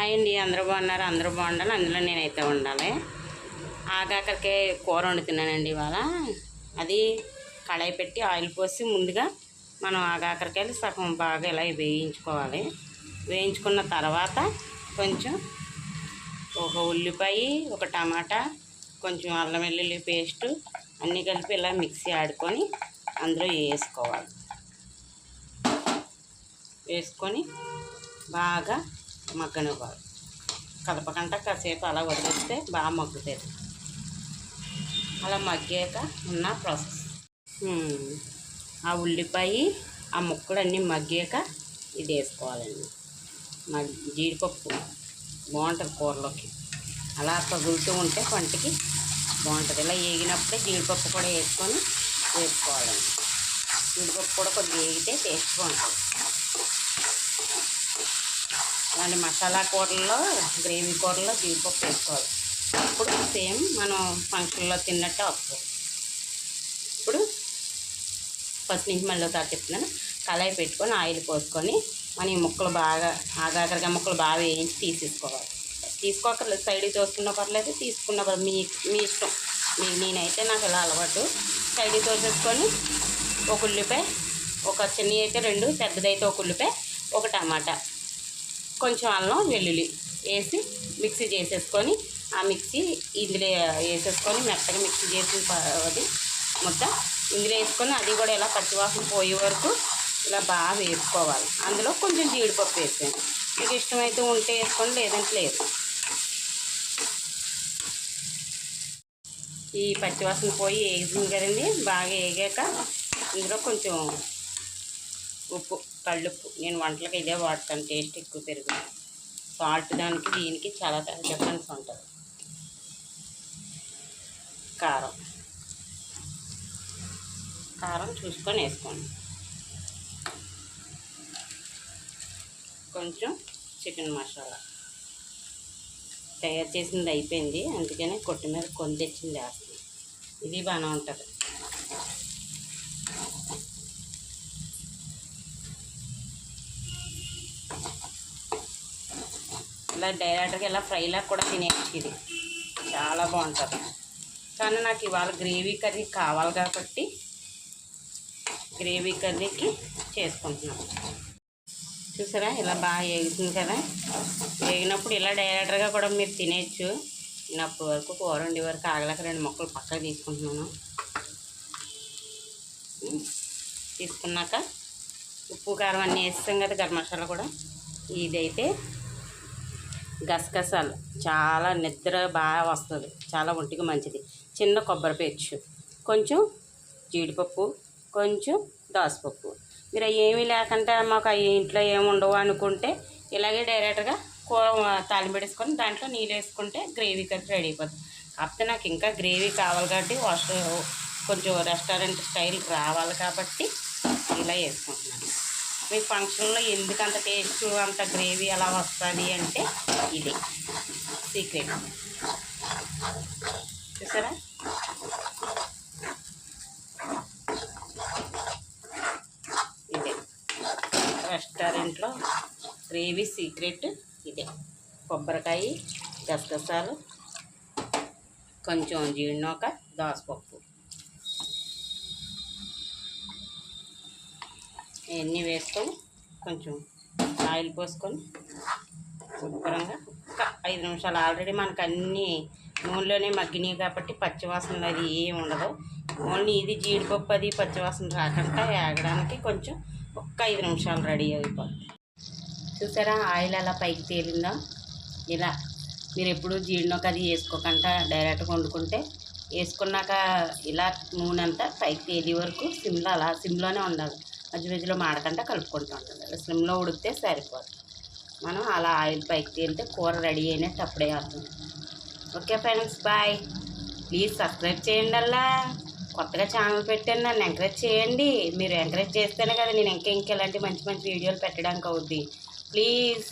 Hi అండి అందరూ బాగున్నారు అందరూ బాగుండాలి అందులో నేనైతే ఉండాలి. ఆగాకరికి కూర వండుతున్నానండి ఇవాళ. అది కళాయి పెట్టి ఆయిల్ పోసి ముందుగా మనం ఆగాకరకాయలు సగం బాగా ఇలా వేయించుకోవాలి. వేయించుకున్న తర్వాత కొంచెం ఒక ఉల్లిపాయ ఒక టమాటా కొంచెం అల్లం వెల్లుల్లి పేస్టు అన్నీ కలిపి ఇలా మిక్సీ ఆడుకొని అందులో వేసుకోవాలి. వేసుకొని బాగా మగ్గనివ్వాలి కలపకంట కాసేపు అలా వదిలిస్తే బాగా మగ్గుతుంది అలా మగ్గాక ఉన్న ప్రాసెస్. ఆ ఉల్లిపాయ ఆ ముక్కలు అన్నీ మగ్గాక ఇది వేసుకోవాలండి. మగ్ జీడిపప్పు బాగుంటుంది కూరలోకి. అలా తగులుతూ ఉంటే పంటకి బాగుంటుంది. ఇలా వేగినప్పుడే జీడిపప్పు కూడా వేసుకొని వేసుకోవాలండి. జీడిపప్పు కూడా కొద్దిగా వేగితే టేస్ట్గా ఉంటుంది అలాంటి మసాలా కూరల్లో గ్రేవీ కూరలో జీడిపప్పు వేసుకోవాలి. అప్పుడు సేమ్ మనం ఫంక్షన్లో తిన్నట్టు వస్తుంది ఇప్పుడు ఫస్ట్ నుంచి మళ్ళీ ఒకసారి చెప్తున్నాను. కళాయి పెట్టుకొని ఆయిల్ పోసుకొని మనం ఈ ముక్కలు బాగా ఆగాకరగా ముక్కలు బాగా వేయించి తీసేసుకోవాలి. తీసుకోకర్లేదు. సైడ్ తోసుకున్న పర్లేదు తీసుకున్న పర్లేదు. మీ మీ ఇష్టం. మీ నేనైతే నాకు ఇలా అలవాటు. సైడ్ తోసేసుకొని ఒక ఉల్లిపాయ ఒక చిన్న అయితే రెండు పెద్దదైతే ఒక ఉల్లిపాయ ఒక టమాటా. కొంచెం అల్లం వెల్లుల్లి వేసి మిక్సీ చేసేసుకొని ఆ మిక్సీ ఇందులో వేసేసుకొని మెత్తగా మిక్సీ చేసిన అది ముద్ద ఇందులో వేసుకొని అది కూడా ఇలా పచ్చివాసన పోయే వరకు ఇలా బాగా వేసుకోవాలి అందులో కొంచెం జీడిపప్పు వేసాను మీకు ఇష్టమైతే ఉంటే వేసుకోండి లేదంటే లేదు. ఈ పచ్చివాసన పోయి వేసింది కదండి బాగా వేగాక ఇందులో కొంచెం కళ్ళుప్పు. నేను వంటలకు ఇదే వాడతాను టేస్ట్ ఎక్కువ పెరుగు సాల్ట్ దానికి దీనికి చాలా డిఫరెన్స్ ఉంటుంది. కారం. కారం చూసుకొని వేసుకోండి. కొంచెం చికెన్ మసాలా. తయారు చేసింది అయిపోయింది అందుకనే కొట్టు మీద కొని తెచ్చింది వేస్తుంది ఇది బాగానే ఉంటుంది. ఇలా డైరెక్ట్గా ఇలా ఫ్రైలా కూడా తినేయచ్చు ఇది చాలా బాగుంటుంది. కానీ నాకు ఇవాళ గ్రేవీ కర్రీ కావాలి కాబట్టి గ్రేవీ కర్రీకి చేసుకుంటున్నాను చూసారా? ఇలా బాగా వేగుతుంది కదా? వేగినప్పుడు ఇలా డైరెక్ట్గా కూడా మీరు తినేయచ్చు. నేను అప్పటి వరకు కూర వండే వరకు ఆగలేక రెండు మొక్కలు పక్కకు తీసుకుంటున్నాను. తీసుకున్నాక ఉప్పు కారం అన్నీ వేస్తాం కదా గరం మసాలా కూడా. ఇదైతే గసగసాలు. చాలా నిద్ర బాగా వస్తుంది. చాలా ఒంటికి మంచిది. చిన్న కొబ్బరి పేచ్చు కొంచెం జీడిపప్పు కొంచెం దోసపప్పు. మీరు ఏమీ లేకుండా మాకు అవి ఇంట్లో ఏముండవు ఉండవు అనుకుంటే ఇలాగే డైరెక్ట్గా కూర తాలింపెడేసుకొని దాంట్లో నీళ్ళు వేసుకుంటే గ్రేవీ కర్రీ రెడీ అయిపోతుంది కాకపోతే నాకు ఇంకా గ్రేవీ కావాలి కాబట్టి వాష్ కొంచెం రెస్టారెంట్ స్టైల్ రావాలి కాబట్టి ఇలా వేసుకుంటున్నాను. మీ ఫంక్షన్లో ఎందుకు అంత టేస్ట్ అంత గ్రేవీ అలా వస్తుంది అంటే ఇది. సీక్రెట్. చూసారా? ఇదే. రెస్టారెంట్లో గ్రేవీ సీక్రెట్ ఇదే. కొబ్బరికాయ గసగసాలు కొంచెం జీడినోక దోసపప్పు. ఇవన్నీ వేసుకొని కొంచెం ఆయిల్ పోసుకొని శుభ్రంగా ఒక ఐదు నిమిషాలు. ఆల్రెడీ మనకు అన్నీ నూనెలోనే మగ్గినాయి కాబట్టి పచ్చివాసన అది ఏమి ఉండదు. ఓన్లీ ఇది జీడిపప్పు అది పచ్చివాసన రాకుండా వేగడానికి కొంచెం ఒక్క ఐదు నిమిషాలు రెడీ అయిపోతుంది చూసారా ఆయిల్ అలా పైకి తేలిందా? ఇలా. మీరు ఎప్పుడు జీడినొక్క అది వేసుకోకుండా డైరెక్ట్గా వండుకుంటే వేసుకున్నాక ఇలా నూనె అంతా పైకి తేలి వరకు సిమ్లో అలా సిమ్లోనే ఉండాలి. మధ్య మధ్యలో మాడకుండా కలుపుకుంటూ ఉంటుంది అలా సిమ్లో ఉడికితే సరిపోతుంది మనం అలా ఆయిల్ పైకి తేలితే కూర రెడీ అయినట్టు అప్పుడే అవుతుంది. Okay friends bye. Please subscribe చేయండి అలా కొత్తగా ఛానల్ పెట్టాను నన్ను ఎంకరేజ్ చేయండి. మీరు ఎంకరేజ్ చేస్తేనే కదా నేను ఇంకా ఇంకా ఇలాంటి మంచి మంచి వీడియోలు పెట్టడానికి అవుద్ది. ప్లీజ్.